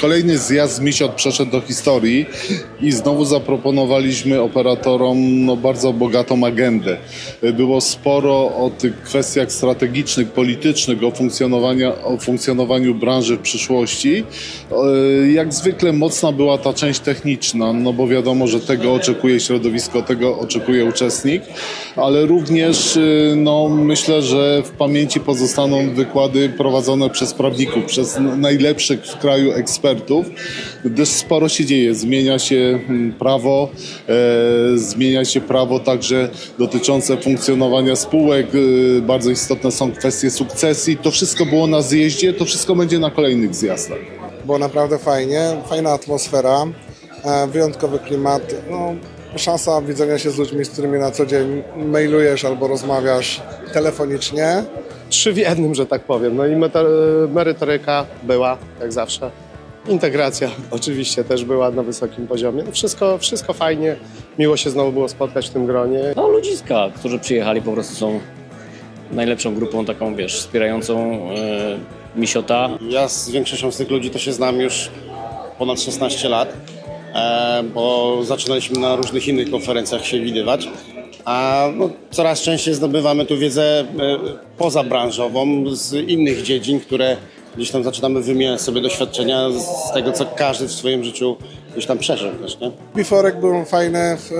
Kolejny zjazd Misiot przeszedł do historii i znowu zaproponowaliśmy operatorom no, bardzo bogatą agendę. Było sporo o tych kwestiach strategicznych, politycznych, o, funkcjonowania, o funkcjonowaniu branży w przyszłości. E, Jak zwykle mocna była ta część techniczna, no bo wiadomo, że tego oczekuje środowisko, tego oczekuje uczestnik, ale również e, no, myślę, że w pamięci pozostaną wykłady prowadzone przez prawników, przez najlepszych w kraju ekspertów, gdyż sporo się dzieje. Zmienia się mm, prawo, e, zmienia się prawo także dotyczące funkcjonowania spółek. E, bardzo istotne są kwestie sukcesji. To wszystko było na zjeździe, to wszystko będzie na kolejnych zjazdach. Było naprawdę fajnie, fajna atmosfera, e, wyjątkowy klimat. No, szansa widzenia się z ludźmi, z którymi na co dzień mailujesz albo rozmawiasz telefonicznie. trzy w jednym, że tak powiem. No i meta- merytoryka była, jak zawsze. Integracja oczywiście też była na wysokim poziomie. No wszystko, wszystko fajnie. Miło się znowu było spotkać w tym gronie. No ludziska, którzy przyjechali po prostu są najlepszą grupą taką, wiesz, wspierającą e, Misiota. Ja z większością z tych ludzi to się znam już ponad 16 lat, e, bo zaczynaliśmy na różnych innych konferencjach się widywać. A no, coraz częściej zdobywamy tu wiedzę e, pozabranżową z innych dziedzin, które gdzieś tam zaczynamy wymieniać sobie doświadczenia z tego, co każdy w swoim życiu gdzieś tam przeżył też, nie? Biforek był fajny w,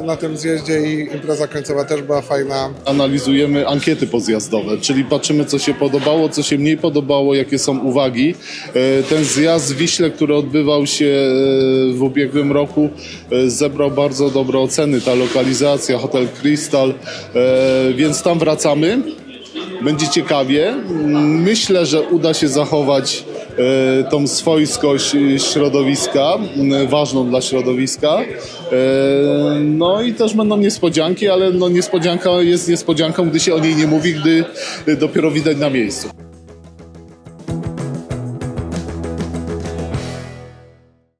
e, na tym zjeździe i impreza końcowa też była fajna. analizujemy ankiety pozjazdowe, czyli patrzymy, co się podobało, co się mniej podobało, jakie są uwagi. E, Ten zjazd w Wiśle, który odbywał się e, w ubiegłym roku, zebrał bardzo dobre oceny. Ta lokalizacja, hotel Crystal, więc tam wracamy. Będzie ciekawie. Myślę, że uda się zachować e, tą swojskość e, środowiska, ważną dla środowiska. E, No i też będą niespodzianki, ale no niespodzianka jest niespodzianką, gdy się o niej nie mówi, gdy dopiero widać na miejscu.